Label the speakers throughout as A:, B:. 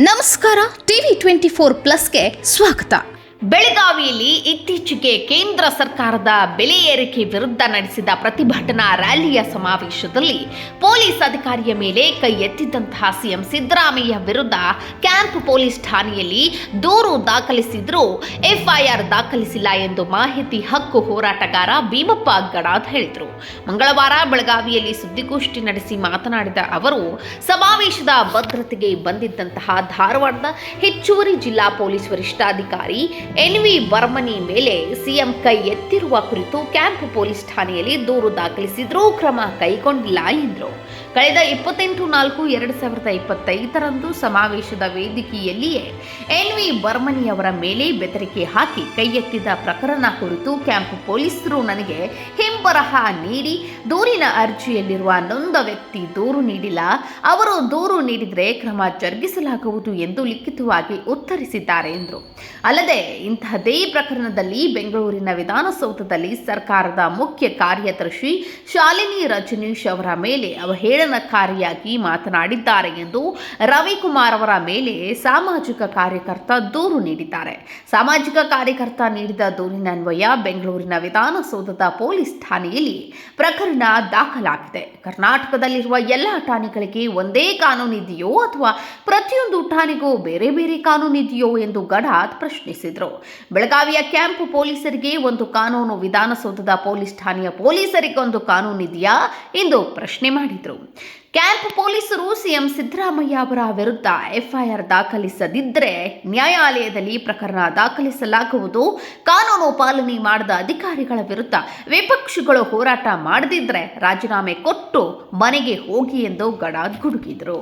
A: ನಮಸ್ಕಾರ TV twenty four ಪ್ಲಸ್ಗೆ ಸ್ವಾಗತ
B: ಬೆಳಗಾವಿಯಲ್ಲಿ ಇತ್ತೀಚೆಗೆ ಕೇಂದ್ರ ಸರ್ಕಾರದ ಬೆಲೆ ಏರಿಕೆ ವಿರುದ್ಧ ನಡೆಸಿದ ಪ್ರತಿಭಟನಾ ರ್ಯಾಲಿಯ ಸಮಾವೇಶದಲ್ಲಿ ಪೊಲೀಸ್ ಅಧಿಕಾರಿಯ ಮೇಲೆ ಕೈ ಎತ್ತಿದ್ದಂತಹ ಸಿಎಂ ಸಿದ್ದರಾಮಯ್ಯ ವಿರುದ್ಧ ಕ್ಯಾಂಪ್ ಪೊಲೀಸ್ ಠಾಣೆಯಲ್ಲಿ ದೂರು ದಾಖಲಿಸಿದ್ರೂ ಎಫ್ಐಆರ್ ದಾಖಲಿಸಿಲ್ಲ ಎಂದು ಮಾಹಿತಿ ಹಕ್ಕು ಹೋರಾಟಗಾರ ಭೀಮಪ್ಪ ಗಡಾದ್ ಹೇಳಿದರು. ಮಂಗಳವಾರ ಬೆಳಗಾವಿಯಲ್ಲಿ ಸುದ್ದಿಗೋಷ್ಠಿ ನಡೆಸಿ ಮಾತನಾಡಿದ ಅವರು, ಸಮಾವೇಶದ ಭದ್ರತೆಗೆ ಬಂದಿದ್ದಂತಹ ಧಾರವಾಡದ ಹೆಚ್ಚುವರಿ ಜಿಲ್ಲಾ ಪೊಲೀಸ್ ವರಿಷ್ಠಾಧಿಕಾರಿ ಎನ್ ವಿ ಬರ್ಮನಿ ಮೇಲೆ ಸಿಎಂ ಕೈ ಎತ್ತಿರುವ ಕುರಿತು ಕ್ಯಾಂಪ್ ಪೊಲೀಸ್ ಠಾಣೆಯಲ್ಲಿ ದೂರು ದಾಖಲಿಸಿದ್ರೂ ಕ್ರಮ ಕೈಗೊಂಡಿಲ್ಲ ಎಂದರು. ಕಳೆದ ಇಪ್ಪತ್ತೆಂಟು ನಾಲ್ಕು ಎರಡು ಸಾವಿರದ ಇಪ್ಪತ್ತೈದರಂದು ಸಮಾವೇಶದ ವೇದಿಕೆಯಲ್ಲಿಯೇ ಎನ್ ವಿ ಬರ್ಮನಿ ಅವರ ಮೇಲೆ ಬೆದರಿಕೆ ಹಾಕಿ ಕೈ ಎತ್ತಿದ ಪ್ರಕರಣ ಕುರಿತು ಕ್ಯಾಂಪ್ ಪೊಲೀಸರು ನನಗೆ ಹಿಂಬರಹ ನೀಡಿ ದೂರಿನ ಅರ್ಜಿಯಲ್ಲಿರುವ ನೊಂದ ವ್ಯಕ್ತಿ ದೂರು ನೀಡಿಲ್ಲ. ಅವರು ದೂರು ನೀಡಿದರೆ ಕ್ರಮ ಜರುಗಿಸಲಾಗುವುದು ಎಂದು ಲಿಖಿತವಾಗಿ ಉತ್ತರಿಸಿದ್ದಾರೆ ಎಂದರು. ಅಲ್ಲದೆ ಇಂತಹದೇ ಪ್ರಕರಣದಲ್ಲಿ ಬೆಂಗಳೂರಿನ ವಿಧಾನಸೌಧದಲ್ಲಿ ಸರ್ಕಾರದ ಮುಖ್ಯ ಕಾರ್ಯದರ್ಶಿ ಶಾಲಿನಿ ರಜನೀಶ್ ಅವರ ಮೇಲೆ ಅವಹೇಳನಕಾರಿಯಾಗಿ ಮಾತನಾಡಿದ್ದಾರೆ ಎಂದು ರವಿಕುಮಾರ್ ಅವರ ಮೇಲೆ ಸಾಮಾಜಿಕ ಕಾರ್ಯಕರ್ತ ದೂರು ನೀಡಿದ್ದಾರೆ. ಸಾಮಾಜಿಕ ಕಾರ್ಯಕರ್ತ ನೀಡಿದ ದೂರಿನನ್ವಯ ಬೆಂಗಳೂರಿನ ವಿಧಾನಸೌಧದ ಪೊಲೀಸ್ ಠಾಣೆಯಲ್ಲಿ ಪ್ರಕರಣ ದಾಖಲಾಗಿದೆ. ಕರ್ನಾಟಕದಲ್ಲಿರುವ ಎಲ್ಲ ಠಾಣೆಗಳಿಗೆ ಒಂದೇ ಕಾನೂನಿದೆಯೋ ಅಥವಾ ಪ್ರತಿಯೊಂದು ಠಾಣೆಗೂ ಬೇರೆ ಬೇರೆ ಕಾನೂನಿದೆಯೋ ಎಂದು ಗಡಾತ್ ಪ್ರಶ್ನಿಸಿದರು. ಬೆಳಗಾವಿಯ ಕ್ಯಾಂಪ್ ಪೊಲೀಸರಿಗೆ ಒಂದು ಕಾನೂನು, ವಿಧಾನಸೌಧದ ಪೊಲೀಸ್ ಠಾಣೆಯ ಪೊಲೀಸರಿಗೊಂದು ಕಾನೂನಿದೆಯಾ ಎಂದು ಪ್ರಶ್ನೆ ಮಾಡಿದರು. ಕ್ಯಾಂಪ್ ಪೊಲೀಸರು ಸಿಎಂ ಸಿದ್ದರಾಮಯ್ಯ ಅವರ ವಿರುದ್ಧ ಎಫ್ಐಆರ್ ದಾಖಲಿಸದಿದ್ದರೆ ನ್ಯಾಯಾಲಯದಲ್ಲಿ ಪ್ರಕರಣ ದಾಖಲಿಸಲಾಗುವುದು. ಕಾನೂನು ಪಾಲನೆ ಮಾಡದ ಅಧಿಕಾರಿಗಳ ವಿರುದ್ಧ ವಿಪಕ್ಷಗಳು ಹೋರಾಟ ಮಾಡದಿದ್ದರೆ ರಾಜೀನಾಮೆ ಕೊಟ್ಟು ಮನೆಗೆ ಹೋಗಿ ಎಂದು ಗಡ ಗುಡುಗಿದರು.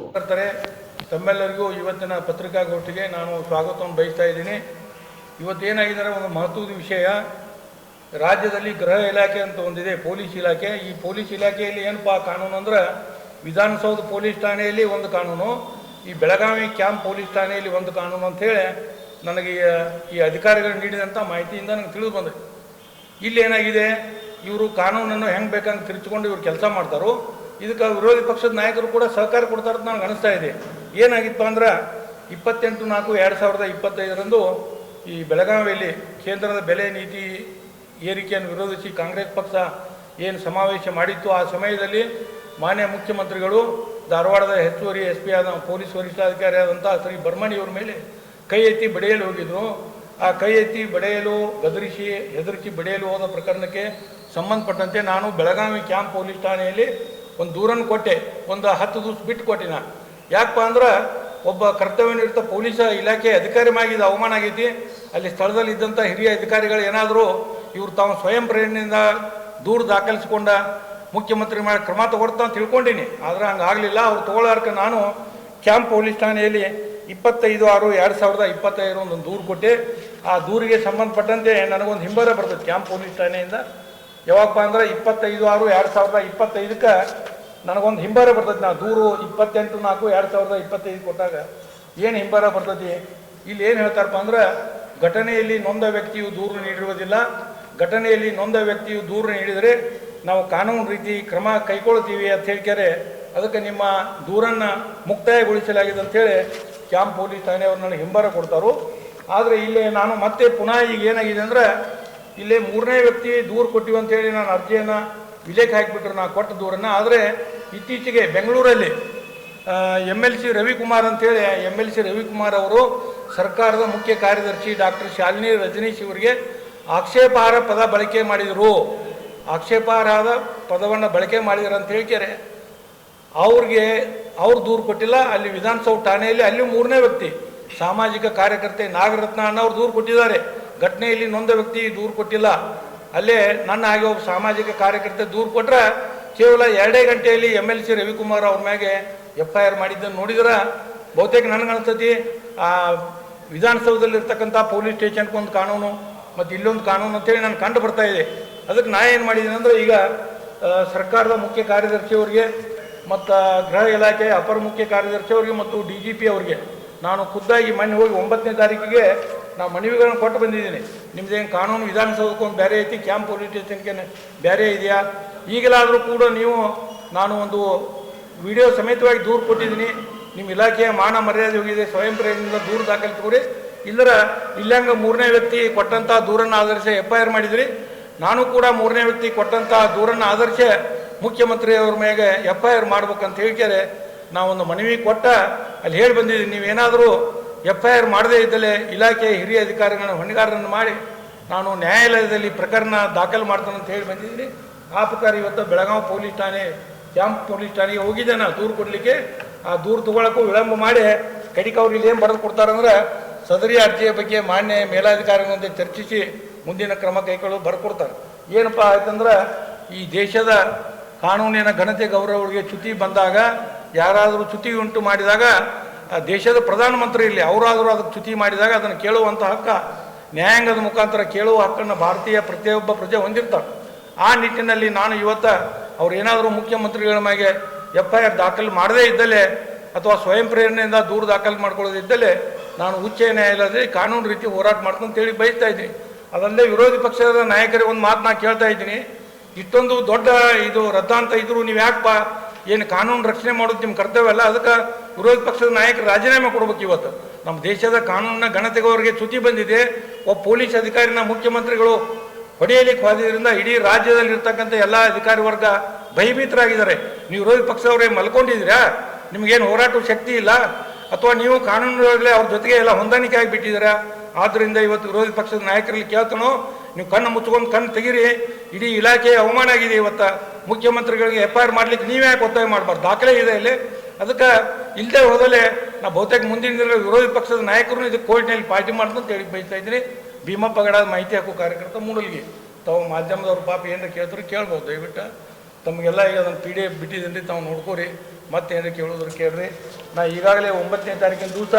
C: ತಮ್ಮೆಲ್ಲರಿಗೂ ಇವತ್ತಿನ ಪತ್ರಿಕಾಗೋಷ್ಠಿಗೆ ನಾನು ಸ್ವಾಗತವನ್ನು ಬಯಸ್ತಾ ಇದ್ದೀನಿ. ಇವತ್ತೇನಾಗಿದ್ದಾರೆ ಒಂದು ಮಹತ್ವದ ವಿಷಯ. ರಾಜ್ಯದಲ್ಲಿ ಗೃಹ ಇಲಾಖೆ ಅಂತ ಒಂದಿದೆ, ಪೊಲೀಸ್ ಇಲಾಖೆ. ಈ ಪೊಲೀಸ್ ಇಲಾಖೆಯಲ್ಲಿ ಏನಪ್ಪ ಕಾನೂನು ಅಂದ್ರೆ ವಿಧಾನಸೌಧ ಪೊಲೀಸ್ ಠಾಣೆಯಲ್ಲಿ ಒಂದು ಕಾನೂನು, ಈ ಬೆಳಗಾವಿ ಕ್ಯಾಂಪ್ ಪೊಲೀಸ್ ಠಾಣೆಯಲ್ಲಿ ಒಂದು ಕಾನೂನು ಅಂಥೇಳಿ ನನಗೆ ಈ- ಅಧಿಕಾರಿಗಳು ನೀಡಿದಂಥ ಮಾಹಿತಿಯಿಂದ ನನಗೆ ತಿಳಿದು ಬಂದಿದೆ ಇಲ್ಲಿ ಏನಾಗಿದೆ? ಇವರು ಕಾನೂನನ್ನು ಹೆಂಗೆ ಬೇಕಂಗೆ ತಿರುಚಿಕೊಂಡು ಇವರು ಕೆಲಸ ಮಾಡ್ತಾರೋ, ಇದಕ್ಕೆ ವಿರೋಧಿ ಪಕ್ಷದ ನಾಯಕರು ಕೂಡ ಸಹಕಾರ ಕೊಡ್ತಾರೆ ಅಂತ ನನಗೆ ಅನಿಸ್ತಾ ಇದೆ. ಏನಾಗಿತ್ತು ಅಂದ್ರೆ ಇಪ್ಪತ್ತೆಂಟು ನಾಲ್ಕು ಎರಡು ಸಾವಿರದ ಇಪ್ಪತ್ತೈದರಂದು ಈ ಬೆಳಗಾವಿಯಲ್ಲಿ ಕೇಂದ್ರದ ಬೆಲೆ ನೀತಿ ಏರಿಕೆಯನ್ನು ವಿರೋಧಿಸಿ ಕಾಂಗ್ರೆಸ್ ಪಕ್ಷ ಏನು ಸಮಾವೇಶ ಮಾಡಿತ್ತು, ಆ ಸಮಯದಲ್ಲಿ ಮಾನ್ಯ ಮುಖ್ಯಮಂತ್ರಿಗಳು, ಧಾರವಾಡದ ಹೆಚ್ಚುವರಿ ಎಸ್ ಪಿ ಆದ ಪೊಲೀಸ್ ವರಿಷ್ಠಾಧಿಕಾರಿ ಆದಂಥ ಶ್ರೀ ಬರ್ಮಣಿಯವ್ರ ಮೇಲೆ ಕೈ ಎತ್ತಿ ಬಡಿಯಲು ಹೋಗಿದ್ರು. ಆ ಕೈ ಎತ್ತಿ ಬಡಿಯಲು, ಗದರಿಸಿ, ಹೆದರಿಸಿ ಬಡಿಯಲು ಹೋದ ಪ್ರಕರಣಕ್ಕೆ ಸಂಬಂಧಪಟ್ಟಂತೆ ನಾನು ಬೆಳಗಾವಿ ಕ್ಯಾಂಪ್ ಪೊಲೀಸ್ ಠಾಣೆಯಲ್ಲಿ ಒಂದು ದೂರನ್ನು ಕೊಟ್ಟೆ, ಒಂದು ಹತ್ತು ದಿವಸ ಬಿಟ್ಟು ಕೊಟ್ಟೆ ನಾ ಯಾಕಪ್ಪ ಅಂದ್ರೆ ಒಬ್ಬ ಕರ್ತವ್ಯನಿರತ ಪೊಲೀಸ್ ಇಲಾಖೆ ಅಧಿಕಾರಿ ಆಗಿದ್ದು ಅವಮಾನ ಆಗೈತಿ. ಅಲ್ಲಿ ಸ್ಥಳದಲ್ಲಿ ಇದ್ದಂಥ ಹಿರಿಯ ಅಧಿಕಾರಿಗಳು ಏನಾದರೂ ಇವ್ರು ತಾವು ಸ್ವಯಂ ಪ್ರೇರಣೆಯಿಂದ ದೂರು ದಾಖಲಿಸಿಕೊಂಡ ಮುಖ್ಯಮಂತ್ರಿ ಮೇಲೆ ಕ್ರಮ ತಗೊಡ್ತಾ ಅಂತ ತಿಳ್ಕೊಂಡಿನಿ. ಆದ್ರೆ ಹಂಗೆ ಆಗಲಿಲ್ಲ ಅವ್ರು ತಗೊಳ್ಳಾರ್ಕ ನಾನು ಕ್ಯಾಂಪ್ ಪೊಲೀಸ್ ಠಾಣೆಯಲ್ಲಿ ಇಪ್ಪತ್ತೈದು ಆರು ಎರಡು ಸಾವಿರದ ಇಪ್ಪತ್ತೈದು ಒಂದು ದೂರು ಕೊಟ್ಟೆ. ಆ ದೂರಿಗೆ ಸಂಬಂಧಪಟ್ಟಂತೆ ನನಗೊಂದು ಹಿಂಬರ ಬರ್ತದೆ ಕ್ಯಾಂಪ್ ಪೊಲೀಸ್ ಠಾಣೆಯಿಂದ. ಯಾವಾಗಪ್ಪ ಅಂದ್ರೆ ಇಪ್ಪತ್ತೈದು ಆರು ಎರಡು ಸಾವಿರದ ಇಪ್ಪತ್ತೈದಕ್ಕೆ ನನಗೊಂದು ಹಿಂಬರ ಬರ್ತದೆ. ನಾ ದೂರು ಇಪ್ಪತ್ತೆಂಟು ನಾಲ್ಕು ಎರಡು ಸಾವಿರದ ಇಪ್ಪತ್ತೈದು ಕೊಟ್ಟಾಗ ಏನು ಹಿಂಬರ ಬರ್ತದೆ? ಇಲ್ಲಿ ಏನು ಹೇಳ್ತಾರಪ್ಪ ಅಂದ್ರೆ ಘಟನೆಯಲ್ಲಿ ನೊಂದ ವ್ಯಕ್ತಿಯು ದೂರು ನೀಡಿರುವುದಿಲ್ಲ. ಘಟನೆಯಲ್ಲಿ ನೊಂದ ವ್ಯಕ್ತಿಯು ದೂರು ನೀಡಿದರೆ ನಾವು ಕಾನೂನು ರೀತಿ ಕ್ರಮ ಕೈಗೊಳ್ತೀವಿ ಅಂತ ಹೇಳ್ಕ್ಯಾರೆ, ಅದಕ್ಕೆ ನಿಮ್ಮ ದೂರನ್ನು ಮುಕ್ತಾಯಗೊಳಿಸಲಾಗಿದೆ ಅಂಥೇಳಿ ಕ್ಯಾಂಪ್ ಪೊಲೀಸ್ ಠಾಣೆಯವರು ನನಗೆ ಹಿಂಬರ ಕೊಡ್ತಾರೋ. ಆದರೆ ಇಲ್ಲಿ ನಾನು ಮತ್ತೆ ಪುನಃ ಈಗ ಏನಾಗಿದೆ ಅಂದರೆ, ಇಲ್ಲಿ ಮೂರನೇ ವ್ಯಕ್ತಿ ದೂರು ಕೊಟ್ಟಿವಿ ಅಂತೇಳಿ ನಾನು ಅರ್ಜಿಯನ್ನು ವಿಲೇಖ ಹಾಕಿಬಿಟ್ರು ನಾನು ಕೊಟ್ಟ ದೂರನ್ನು. ಆದರೆ ಇತ್ತೀಚೆಗೆ ಬೆಂಗಳೂರಲ್ಲಿ ಎಂ ಎಲ್ ಸಿ ರವಿಕುಮಾರ್ ಅಂತೇಳಿ ಎಂ ಎಲ್ ಸಿ ರವಿಕುಮಾರ್ ಅವರು ಸರ್ಕಾರದ ಮುಖ್ಯ ಕಾರ್ಯದರ್ಶಿ ಡಾಕ್ಟರ್ ಶಾಲಿನಿ ರಜನೀಶ್ ಇವರಿಗೆ ಆಕ್ಷೇಪಾರ್ಹ ಪದ ಬಳಕೆ ಮಾಡಿದರು. ಆಕ್ಷೇಪಾರ್ಹದ ಪದವನ್ನು ಬಳಕೆ ಮಾಡಿದ್ರೆ ಅಂತ ಹೇಳ್ಕ್ಯಾರೆ. ಅವ್ರಿಗೆ ಅವ್ರು ದೂರು ಕೊಟ್ಟಿಲ್ಲ, ಅಲ್ಲಿ ವಿಧಾನಸೌಧ ಠಾಣೆಯಲ್ಲಿ ಅಲ್ಲಿ ಮೂರನೇ ವ್ಯಕ್ತಿ, ಸಾಮಾಜಿಕ ಕಾರ್ಯಕರ್ತೆ ನಾಗರತ್ನ ಅವ್ರು ದೂರು ಕೊಟ್ಟಿದ್ದಾರೆ. ಘಟನೆಯಲ್ಲಿ ನೊಂದ ವ್ಯಕ್ತಿ ದೂರು ಕೊಟ್ಟಿಲ್ಲ. ಅಲ್ಲೇ ನನ್ನ ಹಾಗೆ ಒಬ್ಬ ಸಾಮಾಜಿಕ ಕಾರ್ಯಕರ್ತೆ ದೂರು ಕೊಟ್ಟರೆ ಕೇವಲ ಎರಡೇ ಗಂಟೆಯಲ್ಲಿ ಎಂ ಎಲ್ ಸಿ ರವಿಕುಮಾರ್ ಅವ್ರ ಮ್ಯಾಗೆ ಎಫ್ ಐ ಆರ್ ಮಾಡಿದ್ದನ್ನು ನೋಡಿದ್ರೆ, ಬಹುತೇಕ ನನಗನ್ಸ್ತತಿ ಆ ವಿಧಾನಸೌಧದಲ್ಲಿರ್ತಕ್ಕಂಥ ಪೊಲೀಸ್ ಸ್ಟೇಷನ್ಗೆ ಒಂದು ಕಾನೂನು ಮತ್ತು ಇಲ್ಲೊಂದು ಕಾನೂನು ಅಂತೇಳಿ ನಾನು ಕಂಡು ಬರ್ತಾ ಇದೆ. ಅದಕ್ಕೆ ನಾ ಏನು ಮಾಡಿದ್ದೀನಿ ಅಂದರೆ ಈಗ ಸರ್ಕಾರದ ಮುಖ್ಯ ಕಾರ್ಯದರ್ಶಿಯವರಿಗೆ ಮತ್ತು ಗೃಹ ಇಲಾಖೆ ಅಪರ ಮುಖ್ಯ ಕಾರ್ಯದರ್ಶಿಯವರಿಗೆ ಮತ್ತು ಡಿ ಜಿ ಪಿ ಅವರಿಗೆ ನಾನು ಖುದ್ದಾಗಿ ಮೊನ್ನೆ ಹೋಗಿ ಒಂಬತ್ತನೇ ತಾರೀಕಿಗೆ ನಾವು ಮನವಿಗಳನ್ನು ಕೊಟ್ಟು ಬಂದಿದ್ದೀನಿ. ನಿಮ್ದೇನು ಕಾನೂನು ವಿಧಾನಸೌಧಕ್ಕೆ ಒಂದು ಬೇರೆ ಐತಿ, ಕ್ಯಾಂಪ್ ಪೊಲೀಸ್ ಸ್ಟೇಷನ್ಗೆ ಬೇರೆ ಇದೆಯಾ? ಈಗಲಾದರೂ ಕೂಡ ನೀವು ನಾನು ಒಂದು ವಿಡಿಯೋ ಸಮೇತವಾಗಿ ದೂರು ಕೊಟ್ಟಿದ್ದೀನಿ. ನಿಮ್ಮ ಇಲಾಖೆಯ ಮಾನ ಮರ್ಯಾದೆ ಹೋಗಿದೆ, ಸ್ವಯಂ ಪ್ರೇರಣೆಯಿಂದ ದೂರು ದಾಖಲಿಸ್ಕೊಡಿ. ಇಲ್ಲರ ಇಲ್ಲಂಗ ಮೂರನೇ ವ್ಯಕ್ತಿ ಕೊಟ್ಟಂಥ ದೂರನ್ನು ಆಧರಿಸಿ ಎಫ್ ಐ ಆರ್ ಮಾಡಿದ್ರಿ. ನಾನು ಕೂಡ ಮೂರನೇ ವ್ಯಕ್ತಿ ಕೊಟ್ಟಂಥ ದೂರನ್ನು ಆಧರಿಸಿ ಮುಖ್ಯಮಂತ್ರಿಯವ್ರ ಮೇಲೆ ಎಫ್ ಐ ಆರ್ ಮಾಡ್ಬೇಕಂತ ಹೇಳ್ತಾರೆ ನಾವೊಂದು ಮನವಿ ಕೊಟ್ಟ, ಅಲ್ಲಿ ಹೇಳಿ ಬಂದಿದ್ದೀನಿ, ನೀವೇನಾದರೂ ಎಫ್ ಐ ಆರ್ ಮಾಡದೇ ಇದ್ದಲ್ಲಿ ಇಲಾಖೆಯ ಹಿರಿಯ ಅಧಿಕಾರಿಗಳನ್ನು, ಹೊಣೆಗಾರರನ್ನು ಮಾಡಿ ನಾನು ನ್ಯಾಯಾಲಯದಲ್ಲಿ ಪ್ರಕರಣ ದಾಖಲು ಮಾಡ್ತಾನೆ ಅಂತ ಹೇಳಿ ಬಂದಿದ್ದೀನಿ. ಆ ಪ್ರಕಾರ ಇವತ್ತು ಬೆಳಗಾವಿ ಪೊಲೀಸ್ ಠಾಣೆ ಕ್ಯಾಂಪ್ ಪೊಲೀಸ್ ಠಾಣೆಗೆ ಹೋಗಿದ್ದೆ ನಾನು ದೂರು ಕೊಡಲಿಕ್ಕೆ. ಆ ದೂರು ತಗೊಳಕ್ಕೂ ವಿಳಂಬ ಮಾಡಿ ಕಡಿಕ ಅವ್ರು ಇಲ್ಲಿ ಏನು ಬರೆದು ಕೊಡ್ತಾರಂದ್ರೆ ಸದರಿ ಅರ್ಜಿಯ ಬಗ್ಗೆ ಮಾನ್ಯ ಮೇಲಾಧಿಕಾರಿಗಳೊಂದಿಗೆ ಚರ್ಚಿಸಿ ಮುಂದಿನ ಕ್ರಮ ಕೈಗೊಳ್ಳಲು ಬರ್ಕೊಡ್ತಾರೆ. ಏನಪ್ಪ ಆಯ್ತಂದ್ರೆ, ಈ ದೇಶದ ಕಾನೂನಿನ ಘನತೆ ಗೌರವಗಳಿಗೆ ಚ್ಯುತಿ ಬಂದಾಗ, ಯಾರಾದರೂ ಚ್ಯುತಿ ಉಂಟು ಮಾಡಿದಾಗ, ಆ ದೇಶದ ಪ್ರಧಾನಮಂತ್ರಿ ಇಲ್ಲಿ ಅವರಾದರೂ ಅದಕ್ಕೆ ಚ್ಯುತಿ ಮಾಡಿದಾಗ ಅದನ್ನು ಕೇಳುವಂಥ ಹಕ್ಕ, ನ್ಯಾಯಾಂಗದ ಮುಖಾಂತರ ಕೇಳುವ ಹಕ್ಕನ್ನು ಭಾರತೀಯ ಪ್ರತಿಯೊಬ್ಬ ಪ್ರಜೆ ಹೊಂದಿರ್ತಾರೆ ಆ ನಿಟ್ಟಿನಲ್ಲಿ ನಾನು ಇವತ್ತ ಅವ್ರು ಏನಾದರೂ ಮುಖ್ಯಮಂತ್ರಿಗಳ ಮೇಲೆ ಎಫ್ ಐ ಆರ್ ದಾಖಲು ಮಾಡದೇ ಇದ್ದಲ್ಲೇ ಅಥವಾ ಸ್ವಯಂ ಪ್ರೇರಣೆಯಿಂದ ದೂರು ದಾಖಲು ಮಾಡ್ಕೊಳ್ಳೋದಿದ್ದಲ್ಲೇ ನಾನು ಉಚ್ಚ ನ್ಯಾಯಾಲಯದಲ್ಲಿ ಕಾನೂನು ರೀತಿ ಹೋರಾಟ ಮಾಡ್ತೀನಿ ಅಂತೇಳಿ ಬಯಸ್ತಾ ಇದ್ದೀನಿ. ಅದಲ್ಲದೆ ವಿರೋಧಿ ಪಕ್ಷದ ನಾಯಕರಿಗೆ ಒಂದು ಮಾತು ನಾನು ಕೇಳ್ತಾ ಇದ್ದೀನಿ. ಇಷ್ಟೊಂದು ದೊಡ್ಡ ಇದು ರದ್ದಾಂತ ಇದ್ರು ನೀವು ಯಾಕಪ್ಪ ಏನು ಕಾನೂನು ರಕ್ಷಣೆ ಮಾಡೋದು ನಿಮ್ಮ ಕರ್ತವ್ಯ ಅಲ್ಲ? ಅದಕ್ಕೆ ವಿರೋಧ ಪಕ್ಷದ ನಾಯಕರು ರಾಜೀನಾಮೆ ಕೊಡ್ಬೇಕು ಇವತ್ತು. ನಮ್ಮ ದೇಶದ ಕಾನೂನಿನ ಘನತೆಗೆ ಚ್ಯುತಿ ಬಂದಿದೆ. ಒಬ್ಬ ಪೊಲೀಸ್ ಅಧಿಕಾರಿನ ಮುಖ್ಯಮಂತ್ರಿಗಳು ಹೊಡೆಯಲಿಕ್ಕೆ ಹೋದ್ರಿಂದ ಇಡೀ ರಾಜ್ಯದಲ್ಲಿ ಇರ್ತಕ್ಕಂಥ ಎಲ್ಲ ಅಧಿಕಾರಿ ವರ್ಗ ಭಯಭೀತರಾಗಿದ್ದಾರೆ. ನೀವು ವಿರೋಧ ಪಕ್ಷದವರೇ ಮಲ್ಕೊಂಡಿದ್ದೀರಾ? ನಿಮಗೇನು ಹೋರಾಟ ಶಕ್ತಿ ಇಲ್ಲ? ಅಥವಾ ನೀವು ಕಾನೂನು ಅವ್ರ ಜೊತೆಗೆ ಎಲ್ಲ ಹೊಂದಾಣಿಕೆ ಆಗಿಬಿಟ್ಟಿದ್ದೀರಾ? ಆದ್ದರಿಂದ ಇವತ್ತು ವಿರೋಧ ಪಕ್ಷದ ನಾಯಕರಲ್ಲಿ ಕೇಳ್ತಾನೋ, ನೀವು ಕಣ್ಣು ಮುಚ್ಕೊಂಡು ಕಣ್ಣು ತೆಗೀರಿ, ಇಡೀ ಇಲಾಖೆ ಅವಮಾನ ಆಗಿದೆ ಇವತ್ತು. ಮುಖ್ಯಮಂತ್ರಿಗಳಿಗೆ ಎಫ್ ಐ ಆರ್ ಮಾಡ್ಲಿಕ್ಕೆ ನೀವೇ ಯಾಕೆ ಒತ್ತಾಯ ಮಾಡಬಾರ್ದು? ದಾಖಲೆ ಇದೆ ಇಲ್ಲಿ. ಅದಕ್ಕೆ ಇಲ್ಲದೆ ಹೋದಲೆ ನಾ ಬಹುತೇಕ ಮುಂದಿನ ದಿನಗಳಲ್ಲಿ ವಿರೋಧ ಪಕ್ಷದ ನಾಯಕರು ಇದು ಕೋರ್ಟ್ನಲ್ಲಿ ಪಾರ್ಟಿ ಮಾಡ್ತು ಅಂತ ಹೇಳಿ ಬಯಸ್ತಾ ಇದ್ದೀನಿ. ಭೀಮಪ್ಪ ಗಡ ಮಾಹಿತಿ ಹಾಕೋ ಕಾರ್ಯಕರ್ತ ಮೂಡಲ್ಗೆ. ತಾವು ಮಾಧ್ಯಮದವ್ರ ಪಾಪ ಏನಾರ ಕೇಳಿದ್ರು ಕೇಳ್ಬೋದು, ದಯವಿಟ್ಟು. ತಮಗೆಲ್ಲ ಈಗ ಅದನ್ನು ಪಿ ಡಿ ಎಫ್ ಬಿಟ್ಟಿದ್ದೀನಿ ತಾವು ನೋಡ್ಕೋರಿ. ಮತ್ತೆ ಏನಾರ ಕೇಳೋದ್ರು ಕೇಳ್ರಿ. ನಾ ಈಗಾಗಲೇ ಒಂಬತ್ತನೇ ತಾರೀಕಿನ ದಿವಸ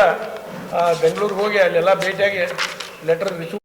C: ಬೆಂಗಳೂರಿಗೆ ಹೋಗಿ ಅಲ್ಲೆಲ್ಲ ಭೇಟಿಯಾಗಿ ಲೆಟರ್ ರಿಸೀವ್